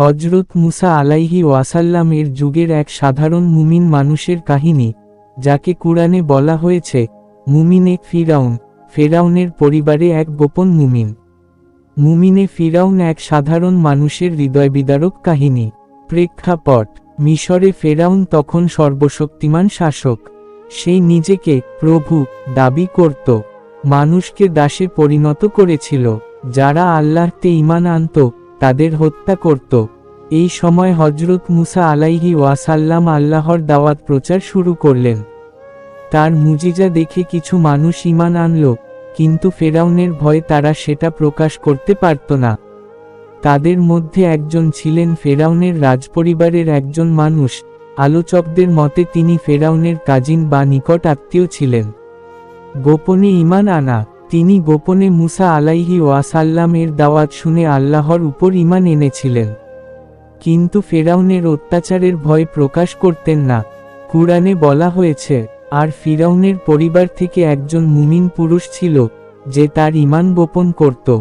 হজরত মুসা আলাইহি ওয়াসাল্লাম এর যুগের এক সাধারণ মুমিন মানুষের কাহিনী, যাকে কুরআনে বলা হয়েছে, মুমিনে ফিরাউন, ফেরাউনের পরিবারে এক গোপন মুমিন। মুমিনে ফিরাউন এক সাধারণ মানুষের হৃদয় বিদারক কাহিনী। প্রেক্ষাপট, মিশরে ফেরাউন তখন সর্বশক্তিমান শাসক। সেই নিজেকে প্রভু, দাবি করত। মানুষকে দাসে পরিণত করেছিল, যারা আল্লাহতে ইমান আনত তাদের হত্যা করত। এই সময় হজরত মুসা আলাইহি ওয়াসাল্লাম আল্লাহর দাওয়াত প্রচার শুরু করলেন। তার মুজিজা দেখে কিছু মানুষ ইমান আনল, কিন্তু ফেরাউনের ভয়ে তারা সেটা প্রকাশ করতে পারত না। তাদের মধ্যে একজন ছিলেন ফেরাউনের রাজপরিবারের একজন মানুষ, আলোচকদের মতে তিনি ফেরাউনের কাজিন বা নিকট আত্মীয় ছিলেন। গোপনে ইমান আনা। তিনি গোপনে মুসা আলাইহি ওয়াসাল্লামের দাওয়াত শুনে আল্লাহর উপর ইমান এনেছিলেন। কিন্তু ফেরাউনের অত্যাচারের ভয় প্রকাশ করতেন না। কুরআনে বলা হয়েছে, আর ফিরাউনের পরিবার থেকে একজন মুমিন পুরুষ ছিল, যে তার ইমান গোপন করত।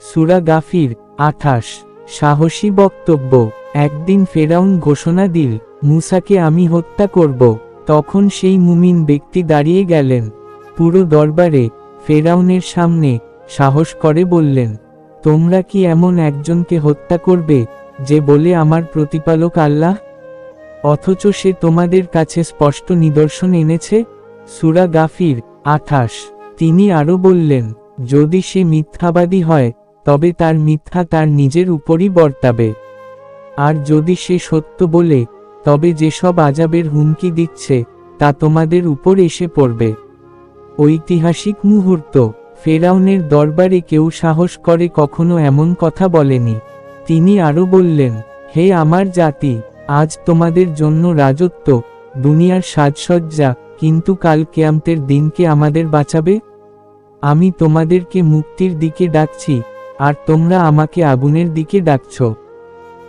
সুরা গাফির, আঠাশ, সাহসী বক্তব্য, একদিন ফেরাউন ঘোষণা দিল, মুসাকে আমি হত্যা করব। তখন সেই মুমিন ব্যক্তি দাঁড়িয়ে গেলেন। পুরো দরবারে ফেরাউনের সামনে সাহস করে বললেন, তোমরা কি এমন একজনকে হত্যা করবে যে বলে আমার প্রতিপালক আল্লাহ? অথচ সে তোমাদের কাছে স্পষ্ট নিদর্শন এনেছে? সুরা গাফির আঠাশ। তিনি আরও বললেন, যদি সে মিথ্যাবাদী হয়, তবে তার মিথ্যা তার নিজের উপরই বর্তাবে। আর যদি সে সত্য বলে, তবে যেসব আজাবের হুমকি দিচ্ছে, তা তোমাদের উপর এসে পড়বে। ঐতিহাসিক মুহূর্ত। ফেরাউনের দরবারে কেউ সাহস করে কখনো এমন কথা বলেনি। তিনি আরও বললেন, হে আমার জাতি, আজ তোমাদের জন্য রাজত্ব, দুনিয়ার সাজসজ্জা, কিন্তু কাল কেয়ামতের দিনকে আমাদের বাঁচাবে? আমি তোমাদেরকে মুক্তির দিকে ডাকছি, আর তোমরা আমাকে আগুনের দিকে ডাকছ।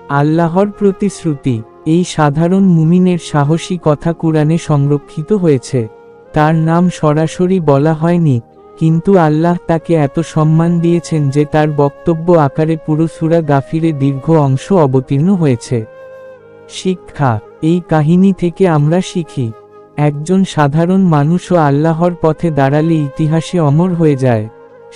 আল্লাহর প্রতিশ্রুতি, এই সাধারণ মুমিনের সাহসী কথা কুরআনে সংরক্ষিত হয়েছে। তার নাম সরাসরি বলা হয়নি, কিন্তু আল্লাহ তাকে এত সম্মান দিয়েছেন যে তার বক্তব্য আকারে পুরো সুরা গাফিরে দীর্ঘ অংশ অবতীর্ণ হয়েছে। শিক্ষা, এই কাহিনী থেকে আমরা শিখি। একজন সাধারণ মানুষও আল্লাহর পথে দাঁড়ালে ইতিহাসে অমর হয়ে যায়।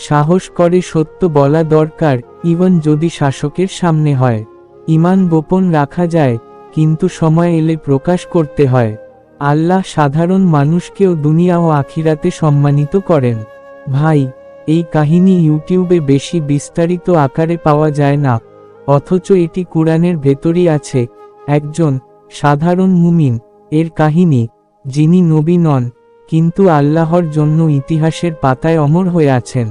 সাহস করে সত্য বলা দরকার, ইভন যদি শাসকের সামনে হয়। ইমান গোপন রাখা যায়, কিন্তু সময় এলে প্রকাশ করতে হয়। আল্লাহ সাধারণ মানুষকেও দুনিয়া ও আখিরাতে সম্মানিত করেন। ভাই, এই কাহিনী ইউটিউবে বেশি বিস্তারিত আকারে পাওয়া যায় না, অথচ এটি কোরআনের ভেতরই আছে। একজন সাধারণ মুমিন, এর কাহিনী, যিনি নবী নন, কিন্তু আল্লাহর জন্য ইতিহাসের পাতায় অমর হয়ে আছেন।